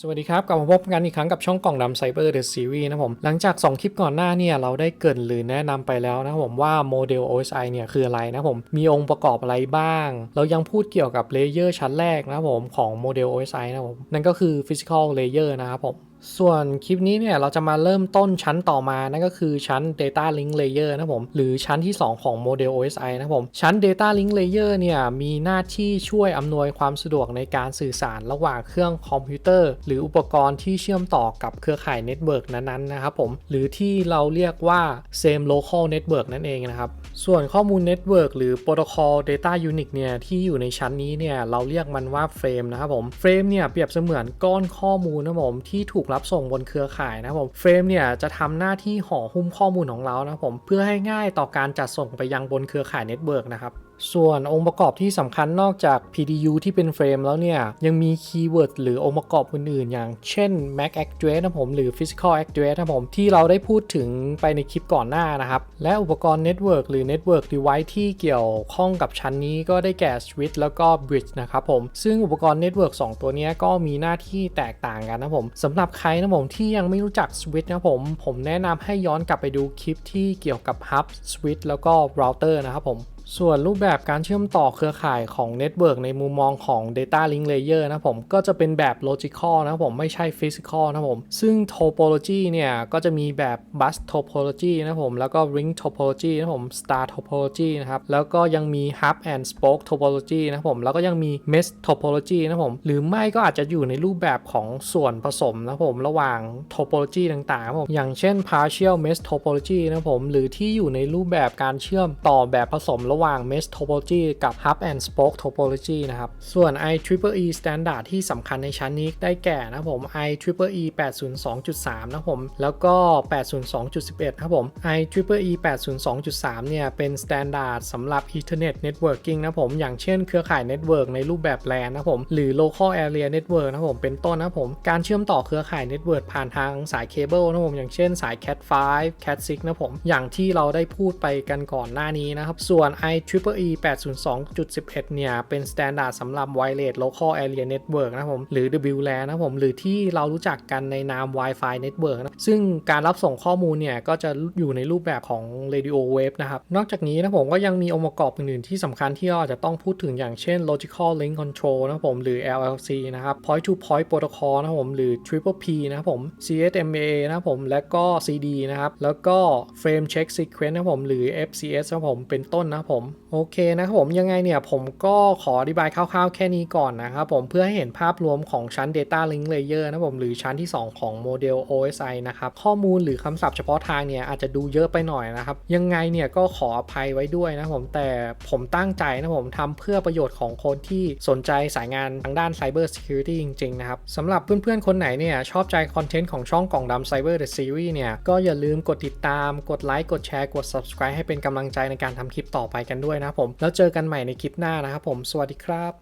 สวัสดีครับ กลับมาพบกันอีกครั้งกับช่องกล่องดำไซเบอร์เดอะซีรีส์นะผม หลังจาก 2 คลิปก่อนหน้าเนี่ย เราได้เกินหรือแนะนำไปแล้วนะผมว่าโมเดล OSI เนี่ย คืออะไรนะผม มีองค์ประกอบอะไรบ้าง เรายังพูดเกี่ยวกับเลเยอร์ชั้นแรกนะผม ของโมเดล OSI นะผม นั่นก็คือ Physical Layer นะครับผมส่วนคลิปนี้เนี่ยเราจะมาเริ่มต้นชั้นต่อมานั่นก็คือชั้น Data Link Layer นะผม หรือชั้นที่ 2 ของโมเดล OSI นะผม ชั้น Data Link Layer เนี่ยมีหน้าที่ช่วยอำนวยความสะดวกในการสื่อสารระหว่างเครื่องคอมพิวเตอร์ หรืออุปกรณ์ที่เชื่อมต่อกับเครือข่ายเน็ตเวิร์กนั้นๆนะครับผม หรือที่เราเรียกว่า same local network นั่นเองนะครับ ส่วนข้อมูลเน็ตเวิร์กหรือ Protocol Data Unit เนี่ยที่อยู่ในชั้นนี้เนี่ยเราเรียกมันว่าเฟรมนะครับผมเฟรมเนี่ยเปรียบเสมือนก้อนข้อมูลนะผมที่ถูกรับส่งบนเครือข่ายนะผมเฟรมเนี่ยจะทำหน้าที่ห่อหุ้มข้อมูลของเรานะผมเพื่อให้ง่ายต่อการจัดส่งไปยังบนเครือข่ายเน็ตเวิร์กนะครับ ส่วนองค์ประกอบที่สำคัญนอกจาก PDU ที่เป็นเฟรมแล้วเนี่ย ยังมีคีย์เวิร์ดหรือองค์ประกอบอื่นๆ อย่างเช่น MAC address นะผมหรือ Physical address นะผมที่เราได้พูดถึงไปในคลิปก่อนหน้านะครับ และอุปกรณ์ Network หรือ Network Device ที่เกี่ยวข้องกับชั้นนี้ก็ได้แก่ Switch แล้วก็ Bridge นะครับผม ซึ่งอุปกรณ์ Network 2 ตัวนี้ก็มีหน้าที่แตกต่างกันนะผมสำหรับใครนะผมที่ยังไม่รู้จัก Switch นะผมผมแนะนำให้ย้อนกลับไปดูคลิปที่เกี่ยวกับ Hub Switch แล้วก็ Router นะครับผม ส่วนรูปแบบการเชื่อมต่อเครือข่ายของ Network ในมุมมองของ Data Link Layer นะผม ก็จะเป็นแบบ Logical นะผม ไม่ใช่ Physical นะผม ซึ่ง Topology เนี่ย ก็จะมีแบบ Bus Topology นะผม แล้วก็ Ring Topology นะผม Star Topology นะครับ แล้วก็ยังมี Hub and Spoke Topology นะผม แล้วก็ยังมี Mesh Topology นะผม หรือไม่ก็อาจจะอยู่ในรูปแบบของส่วนผสมนะผม ระหว่าง Topology ต่างๆนะผมอย่างเช่น Partial Mesh Topology นะผม หรือที่อยู่ในรูปแบบการเชื่อมต่อแบบผสมระหว่าง Mesh Topology กับ Hub and Spoke Topology นะครับ ส่วน IEEE Standard ที่สำคัญในชั้นนี้ได้แก่นะผม IEEE 802.3 นะผม แล้วก็ 802.11นะผม IEEE 802.3 เนี่ย เป็น Standard สำหรับ Ethernet Networking นะผม อย่างเช่นเครือข่าย Network ในรูปแบบ LAN นะผม หรือ Local Area Network นะผม เป็นต้นนะผม การเชื่อมต่อเครือข่าย Network ผ่านทางสายเคเบิลนะผม อย่างเช่นสาย Cat5 Cat6 นะผม อย่างที่เราได้พูดไปกันก่อนหน้านี้นะครับ ส่วน IEEE 802.11 เนี่ย เป็น Standard สำหรับ Wireless Local Area Network นะผม หรือ WLAN นะผม หรือที่เรารู้จักกันในนาม Wi-Fi Network นะ ซึ่งการรับส่งข้อมูลเนี่ย ก็จะอยู่ในรูปแบบของ Radio Wave นะครับ นอกจากนี้นะผมก็ยังมีองค์ประกอบอื่นๆที่สำคัญที่เราอาจจะต้องพูดถึงอย่างเช่น Logical Link Control นะผม หรือ LLC นะครับ Point to Point Protocol นะผม หรือ Triple P นะผม CSMA นะผม และก็ CD นะครับ แล้วก็ Frame Check Sequence นะผม หรือ FCS นะผม เป็นต้นนะครับผมโอเคนะครับผมยังไงเนี่ยผมก็ขออธิบายคร่าวๆแค่นี้ก่อนนะครับผมเพื่อให้เห็นภาพรวมของชั้น Data Link Layer นะครับผมหรือชั้นที่ 2 ของโมเดล OSI นะครับข้อมูลหรือคำศัพท์เฉพาะทางเนี่ยอาจจะดูเยอะไปหน่อยนะครับยังไงเนี่ยก็ขออภัยไว้ด้วยนะผมแต่ผมตั้งใจนะผมทำเพื่อประโยชน์ของคนที่สนใจสายงานทางด้าน Cyber Security จริงๆนะครับสำหรับเพื่อนๆ คนไหนเนี่ยชอบใจคอนเทนต์ของช่องกล่องดำ Cyber The Series เนี่ยก็อย่าลืมกดติดตามกดไลค์กดแชร์กด subscribe ให้เป็นกำลังใจในการทำคลิปต่อไปกันด้วยนะผม แล้วเจอกันใหม่ในคลิปหน้านะครับผม สวัสดีครับ